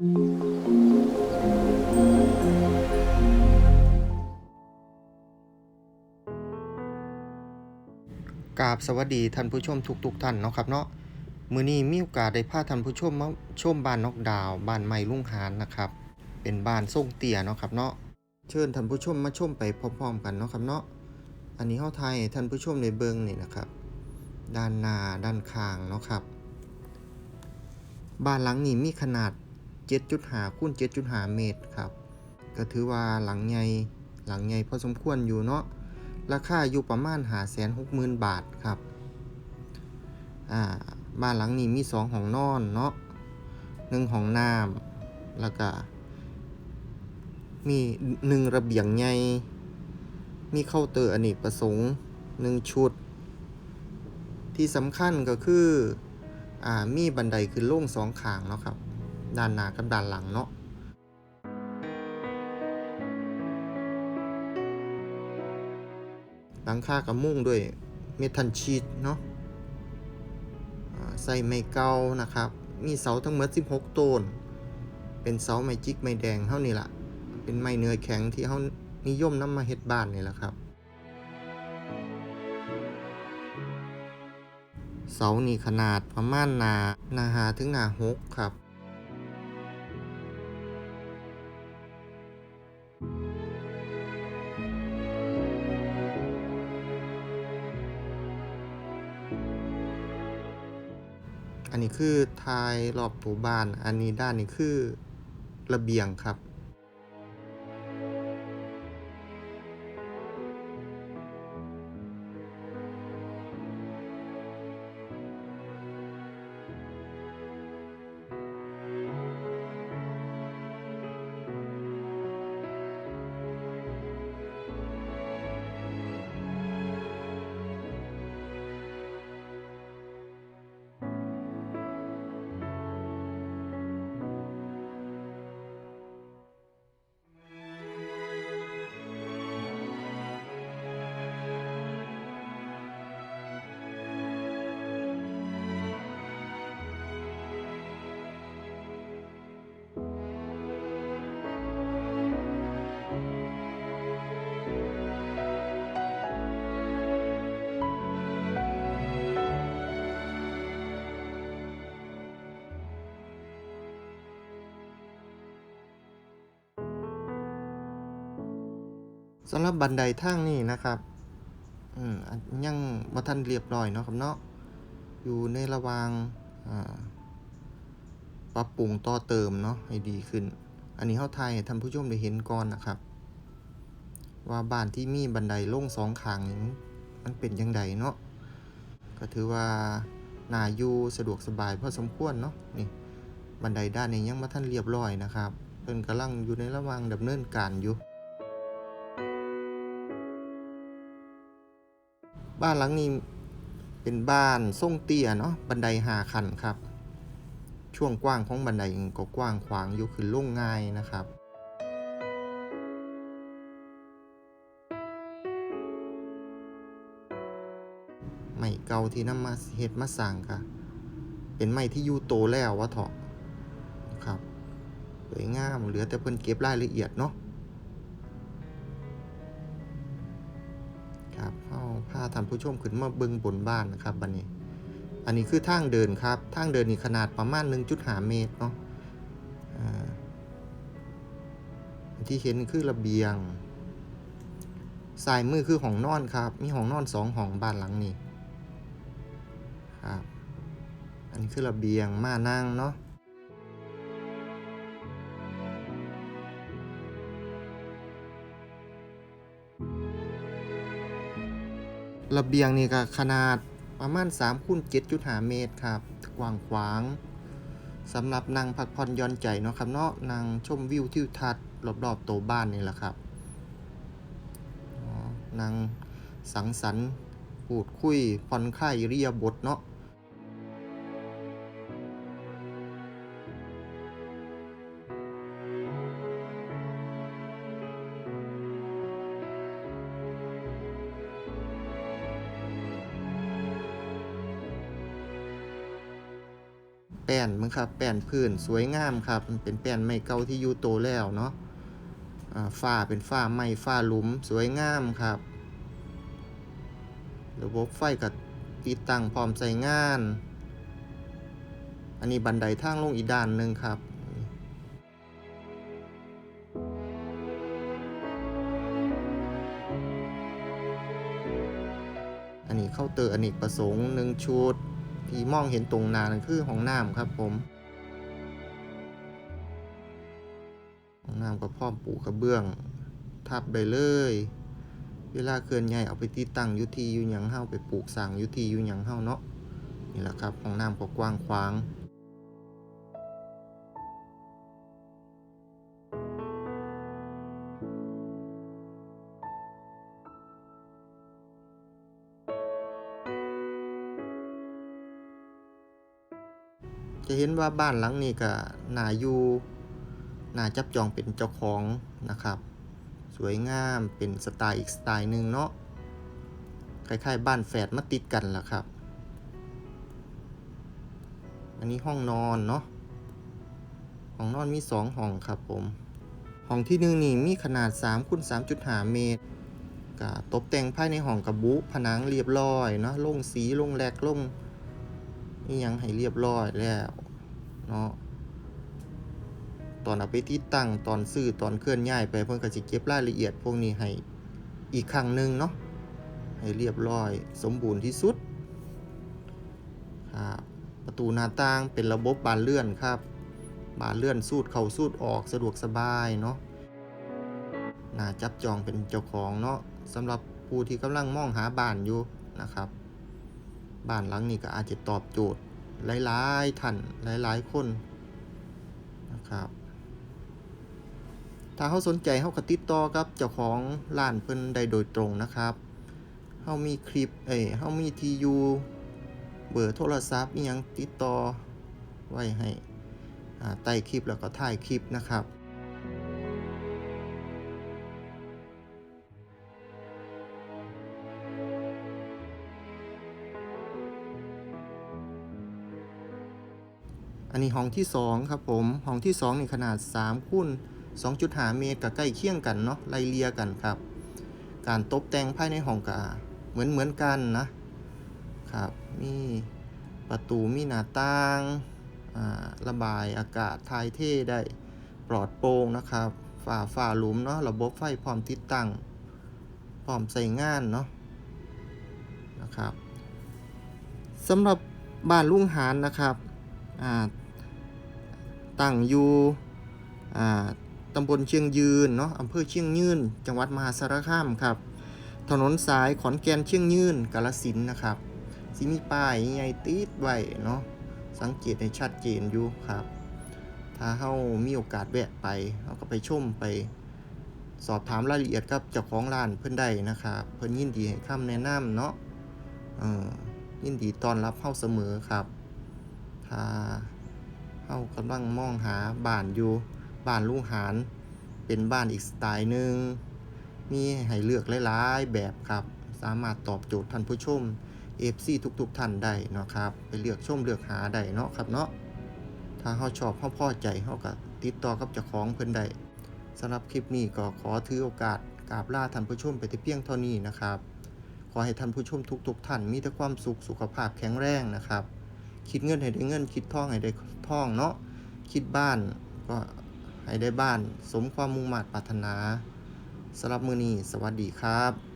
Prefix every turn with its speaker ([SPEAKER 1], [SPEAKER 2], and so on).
[SPEAKER 1] กราบสวัสดีท่านผู้ชมทุกๆท่านเนาะครับเนาะมื้อนี้มีโอกาสได้พาท่านผู้ชมมาชมบ้านนกดาวบ้านใหม่ลุงหานนะครับ เป็นบ้านทรงเตี้ยเนาะครับเนาะเชิญท่านผู้ชมมาชมไปพร้อมๆกันเนาะครับเนาะอันนี้เฮาไทยท่านผู้ชมในเบิงนี่นะครับ ด้านหน้าด้านข้างเนาะครับ บ้านหลังนี้มีขนาด 7.5คูณ7.5 เมตรครับ ก็ถือว่าหลังใหญ่หลังใหญ่พอสมควรอยู่เนาะ ราคาอยู่ประมาณหาแสนหกหมื่นบาทครับ อ่า บ้านหลังนี้มีสองห้องนอนเนาะหนึ่งห้องน้ำแล้วก็ มีหนึ่งระเบียงใหญ่ มีเคาน์เตอร์อเนกประสงค์หนึ่งชุด ที่สำคัญก็คือ อ่า มีบันไดขึ้นลงสองขางเนาะครับ ด้านหน้ากับด้านหลังเนาะหลังคากับมุ้งด้วยเมทัลชีตเนาะใส่ไม้เก่านะครับ มีเสาทั้งหมด 16 ต้น เป็นเสาไม้จิกไม้แดงเท่านี้ละเป็นไม้เนื้อแข็งที่เขานิยมนำมาเฮ็ดบ้านนี่แหละครับ เสานี่ขนาดประมาณนาหนาหาถึงหนาหกครับ อันนี้คือทายรอบตัวบ้าน อันนี้ด้านนี้คือระเบียงครับ สำหรับบันไดทางนี่นะครับ อืมยังบ่ทันเรียบร้อยเนาะครับเนาะ อยู่ในระหว่างอ่าปรับปรุงต่อเติมเนาะให้ดีขึ้น อันนี้เฮาถ่ายให้ท่านผู้ชมได้เห็นก่อนนะครับ ว่าบ้านที่มีบันไดลงสองข้างนี่มันเป็นจังไดเนาะ ก็ถือว่านาอยู่สะดวกสบายพอสมควรเนาะนี่บันไดด้านนี้ยังบ่ทันเรียบร้อยนะครับ เพิ่นกำลังอยู่ในระหว่างดำเนินการอยู่ บ้านหลังนี้เป็นบ้านทรงเตี้ยเนาะบันไดหาขันครับ ช่วงกว้างของบันไดก็กว้างขวางอยู่ขึ้นลงง่ายนะครับไม้เก่าที่นำมาเฮ็ดมาสร้างค่ะ เป็นไม้ที่อยู่โตแล้ววะเถาะครับสวยงามเหลือแต่เพิ่นเก็บรายละเอียดเนาะาพาท่านผู้ชมขึ้นมาเบิ่งบนบ้านนะครับบัดนี้ อันนี้คือทางเดินครับ ทางเดินนี่ขนาดประมาณ 1.5 เมตรเนาะอ่าที่เห็นคือระเบียงสายมือคือห้องนอนครับ มีห้องนอนสองห้องบ้านหลังนี้ครับ อันนี้คือระเบียงม่านั่งเนาะ ระเบียงนี่ก็ขนาดประมาณ3คูณ7.5เมตรครับ กว้างขวางสำหรับนั่งพักผ่อนย่อนใจเนาะครับเนาะนั่งชมวิวทิวทัศน์รอบๆตัวบ้านนี่แหละครับนั่งสังสรรค์พูดคุยผ่อนคลายเรียบทเนาะ ป้นมึงครับ แป้นพื้นสวยงามครับ มันเป็นแป้นไม้เก่าที่อยู่โตแล้วเนาะฝ้าเป็นฝ้าไม้ฝ้าหลุมสวยงามครับ ระบบไฟกับติดตั้งพร้อมใช้งาน อันนี้บันไดทางลงอีกด้านหนึ่งครับอันนี้เคาน์เตอร์อเนกประสงค์หนึ่งชุด ที่มองเห็นตรงหน้านั่นคือห้องน้ำครับผมห้องน้ำก็พร้อมปูกระเบื้อง ทับไปเลย เวลาเคลื่อนย้ายเอาไปติดตั้งยุทีอยู่หยังเฮาไปปลูกสร้างยุทีอยู่หยังเฮาเนาะนี่แหละครับห้องน้ำก็กว้างขวาง จะเห็นว่าบ้านหลังนี้ก็น่าอยู่น่าจับจองเป็นเจ้าของนะครับ สวยงามเป็นสไตล์อีกสไตล์หนึ่งเนาะคล้ายๆบ้านแฝดมาติดกันล่ะครับ อันนี้ห้องนอนเนาะห้องนอนมีสองห้องครับผมห้องที่หนึ่งนี่มีขนาด3คูณ3.5 เมตรก็ตกแต่งภายในห้องกับบุผนังเรียบร้อยเนาะลงสีลงแลกลง นี่ยังให้เรียบร้อยแล้วเนาะตอนเอาไปที่ตั้งตอนซื้อตอนเคลื่อนย้ายไปเพิ่นก็สิเก็บรายละเอียด พวกนี้ให้อีกครั้งหนึ่งเนาะให้เรียบร้อย สมบูรณ์ที่สุดครับประตูหน้าต่างเป็นระบบบานเลื่อนครับ บานเลื่อนสูดเข้าสูดออกสะดวกสบายเนาะน่าจับจองเป็นเจ้าของเนาะสำหรับผู้ที่กำลังมองหาบ้านอยู่นะครับ บ้านหลังนี้ก็อาจจะตอบโจทย์หลายๆท่านหลายๆคนนะครับ ถ้าเขาสนใจเขาก็ติดต่อกับเจ้าของร้านเพิ่นได้โดยตรงนะครับเขามีคลิปเอ้ยเขามีทียูเบอร์โทรศัพท์อิหยังติดต่อไว้ให้ใต้คลิปแล้วก็ถ่ายคลิปนะครับ นนี้ห้องที่ 2 ครับผมห้องที่2นี่ขนาด3คูณ2.5 เมตรกับใกล้เคียงกันเนาะไล่เลียกันครับ การตกแต่งภายในห้องก็เหมือนเหมือนกันนะครับมีประตูมีหน้าต่างาระบายอากาศทายเทได้ปลอดโปร่งนะครับ ฝ่าฝ่าหลุมเนาะระบบไฟพร้อมติดตั้งพร้อมใส่งานเนาะนะครับสำหรับบ้านลุงหารนะครับอ่า ตั้งอยู่ตำบลเชียงยืนเนาะอำเภอเชียงยืน จังหวัดมหาสารคามครับ ถนนสายขอนแก่นเชียงยืนกาลสินนะครับสิมีป้ายใหญ่ติดไว้เนาะสังเกตให้ชัดเจนอยู่ครับ ถ้าเฮามีโอกาสแวะไปเฮาก็ไปชมไป สอบถามรายละเอียดกับเจ้าของร้านเพิ่อนได้นะครับเพิ่อนยินดีให้คำแนะนำเนาะยินดีต้อนรับเฮาเสมอครับถ้า เฮากำลังมองหาบ้านอยู่บ้านลุงหารเป็นบ้านอีกสไตล์หนึ่งมีให้เลือกหลายๆแบบครับ สามารถตอบโจทย์ท่านผู้ชม FC ทุกๆท่านได้เนาะครับไปเลือกชมเลือกหาได้เนาะครับเนาะถ้าเฮาชอบเฮาพอใจเฮาก็ติดต่อกับเจ้าของเพิ่นได้สำหรับคลิปนี้ก็ขอถือโอกาสกราบลาท่านผู้ชมไปแต่เพียงเท่านี้นะครับ ขอให้ท่านผู้ชมทุกๆท่านมีแต่ความสุขสุขภาพแข็งแรงนะครับ คิดเงินให้ได้เงินคิดท่องให้ได้ ท่องเนาะคิดบ้านก็ให้ได้บ้าน สมความมุ่งมั่นปรารถนาสำหรับมือนี้สวัสดีครับ